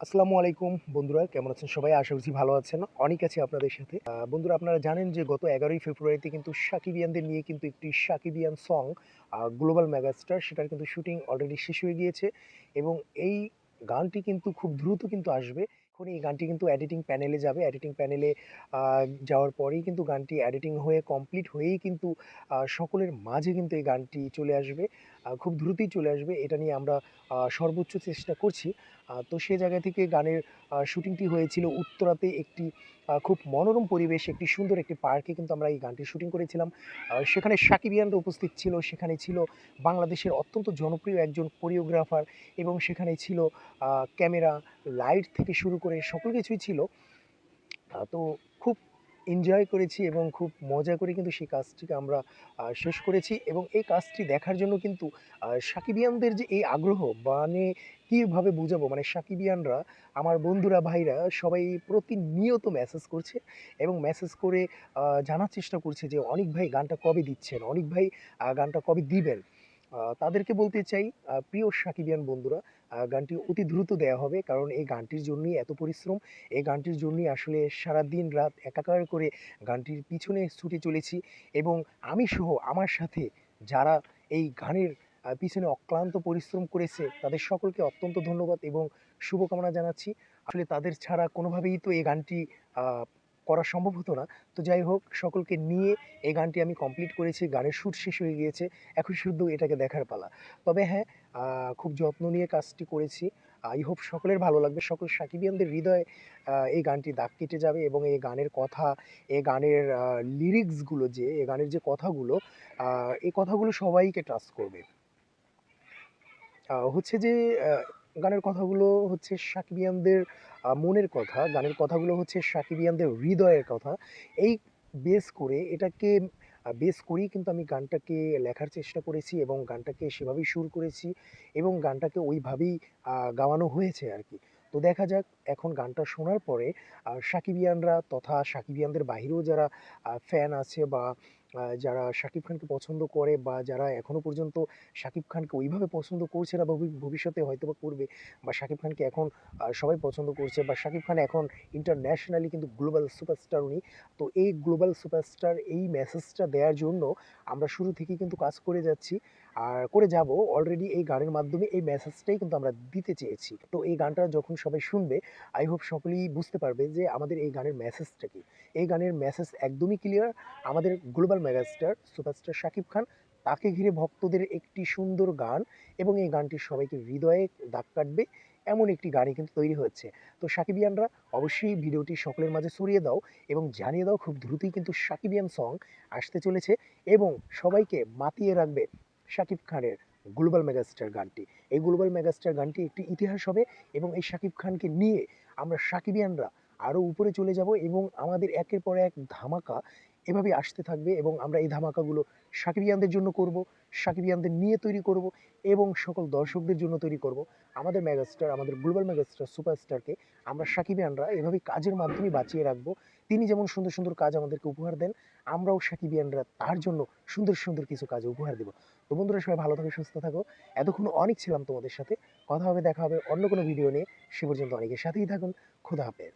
আসসালামু আলাইকুম বন্ধুরা, কেমন আছেন সবাই? আশা করছি ভালো আছেন। অনেক আছে আপনাদের সাথে। বন্ধুরা, আপনারা জানেন যে গত এগারোই ফেব্রুয়ারিতে কিন্তু সাকিবিয়ানদের নিয়ে কিন্তু একটি সাকিবিয়ান সং গ্লোবাল মেগাস্টার সেটার কিন্তু শুটিং অলরেডি শেষ হয়ে গিয়েছে এবং এই গানটি কিন্তু খুব দ্রুত কিন্তু আসবে। এখন এই গানটি কিন্তু এডিটিং প্যানেলে যাবে। এডিটিং প্যানেলে যাওয়ার পরেই কিন্তু গানটি এডিটিং হয়ে কমপ্লিট হয়েই কিন্তু সকলের মাঝে কিন্তু এই গানটি চলে আসবে। খুব দ্রুতই চলে আসবে। এটা নিয়ে আমরা সর্বোচ্চ চেষ্টা করছি। তো সে জায়গা থেকে গানের শুটিংটি হয়েছিল উত্তরাতে একটি খুব মনোরম পরিবেশ, একটি সুন্দর একটি পার্কে কিন্তু আমরা এই গানটি শুটিং করেছিলাম। সেখানে সাকিবিয়ানরা উপস্থিত ছিল, সেখানে ছিল বাংলাদেশের অত্যন্ত জনপ্রিয় একজন কোরিওগ্রাফার এবং সেখানে ছিল ক্যামেরা লাইট থেকে শুরু করে সকল কিছুই ছিল তো খুব এনজয় করেছি এবং খুব মজা করে কিন্তু সেই কাজটিকে আমরা শেষ করেছি এবং এই কাজটি দেখার জন্য কিন্তু সাকিবিয়ানদের যে এই আগ্রহ মানে কীভাবে বুঝাবো? মানে সাকিবিয়ানরা, আমার বন্ধুরা, ভাইরা সবাই প্রতিনিয়ত মেসেজ করছে এবং মেসেজ করে জানার চেষ্টা করছে যে, অনেক ভাই গানটা কবে দিচ্ছেন? অনেক ভাই গানটা কবে দিবেন? তাদেরকে বলতে চাই প্রিয় সাকিবিয়ান বন্ধুরা গানটি অতি দ্রুত দেওয়া হবে, কারণ এই গানটির জন্যই এত পরিশ্রম। এই গানটির জন্যই আসলে সারা দিন রাত একাকার করে গানটির পিছনে ছুটে চলেছি এবং আমি সহ আমার সাথে যারা এই গানের পিছনে অক্লান্ত পরিশ্রম করেছে, তাদের সকলকে অত্যন্ত ধন্যবাদ এবং শুভকামনা জানাচ্ছি। আসলে তাদের ছাড়া কোনোভাবেই তো এই গানটি করা সম্ভব হতো না। তো যাই হোক, সকলকে নিয়ে এই গানটি আমি কমপ্লিট করেছি। গানের শ্যুট শেষ হয়ে গিয়েছে। এখন শুধু এটাকে দেখার পালা। তবে হ্যাঁ খুব যত্ন নিয়ে কাজটি করেছি। আই হোপ সকলের ভালো লাগবে। সকল সাকিবিয়ানদের হৃদয়ে এই গানটি দাগ কেটে যাবে এবং এই গানের কথা, এই গানের লিরিক্সগুলো যে, এই গানের যে কথাগুলো এই কথাগুলো সবাইকে ট্রাস্ট করবে। হচ্ছে যে গানের কথাগুলো হচ্ছে সাকিবিয়ানদের মনের কথা। গানের কথাগুলো হচ্ছে সাকিবিয়ানদের হৃদয়ের কথা। এই বেস করে এটাকে বেস করেই কিন্তু আমি গানটাকে লেখার চেষ্টা করেছি এবং গানটাকে সেভাবেই সুর করেছি এবং গানটাকে ওইভাবেই গাওয়ানো হয়েছে আর কি। তো দেখা যাক, এখন গানটা শোনার পরে সাকিবিয়ানরা তথা সাকিবিয়ানদের বাহিরেও যারা ফ্যান আছে বা যারা শাকিব খানকে পছন্দ করে বা যারা এখনও পর্যন্ত শাকিব খানকে ওইভাবে পছন্দ করছে না বা ভবি- ভবিষ্যতে হয়তো বা করবে বা শাকিব খানকে এখন সবাই পছন্দ করছে বা শাকিব খান এখন ইন্টারন্যাশনালি কিন্তু গ্লোবাল সুপারস্টার উনি। তো এই গ্লোবাল সুপারস্টার এই মেসেজটা দেওয়ার জন্য আমরা শুরু থেকেই কিন্তু কাজ করে যাচ্ছি। আর করে যাব অলরেডি এই গানের মাধ্যমে এই মেসেজটাই কিন্তু আমরা দিতে চেয়েছি। তো এই গানটা যখন সবাই শুনবে আই হোপ সকলেই বুঝতে পারবে যে আমাদের এই গানের মেসেজটা কি। এই গানের মেসেজ একদমই ক্লিয়ার আমাদের global megastar, superstar Shakib Khan, তাকে ঘিরে ভক্তদের একটি সুন্দর গান এবং এই গানটি সবাইকে হৃদয়ে দাগ কাটবে এমন একটি গানই কিন্তু তৈরি হচ্ছে তো সাকিবিয়ানরা অবশ্যই ভিডিওটি সকলের মাঝে ছড়িয়ে দাও এবং জানিয়ে দাও খুব দ্রুতই কিন্তু সাকিবিয়ান সং আসতে চলেছে এবং সবাইকে মাতিয়ে রাখবে শাকিব খানের গ্লোবাল মেগাস্টার গানটি। এই গ্লোবাল মেগাস্টার গানটি একটি ইতিহাস হবে এবং এই শাকিব খানকে নিয়ে আমরা সাকিবিয়ানরা আরও উপরে চলে যাব এবং আমাদের একের পর এক ধামাকা এভাবে আসতে থাকবে এবং আমরা এই ধামাকাগুলো সাকিবিয়ানদের জন্য করব, সাকিবিয়ানদের নিয়ে তৈরি করব এবং সকল দর্শকদের জন্য তৈরি করব। আমাদের মেগাস্টার আমাদের গ্লোবাল মেগাস্টার সুপারস্টারকে আমরা সাকিবিয়ানরা এভাবে কাজের মাধ্যমে বাঁচিয়ে রাখব। তিনি যেমন সুন্দর সুন্দর কাজ আমাদেরকে উপহার দেন, আমরাও সাকিবিয়ানরা তার জন্য সুন্দর সুন্দর কিছু কাজ উপহার দেব। তো বন্ধুরা, সবাই ভালো থাকো, সুস্থ থাকো। এতক্ষণ অনেক ছিলাম তোমাদের সাথে। কথা হবে, দেখা হবে অন্য কোনো ভিডিও নিয়ে। সে পর্যন্ত অনেকের সাথেই থাকুন। খুদা হাফেজ।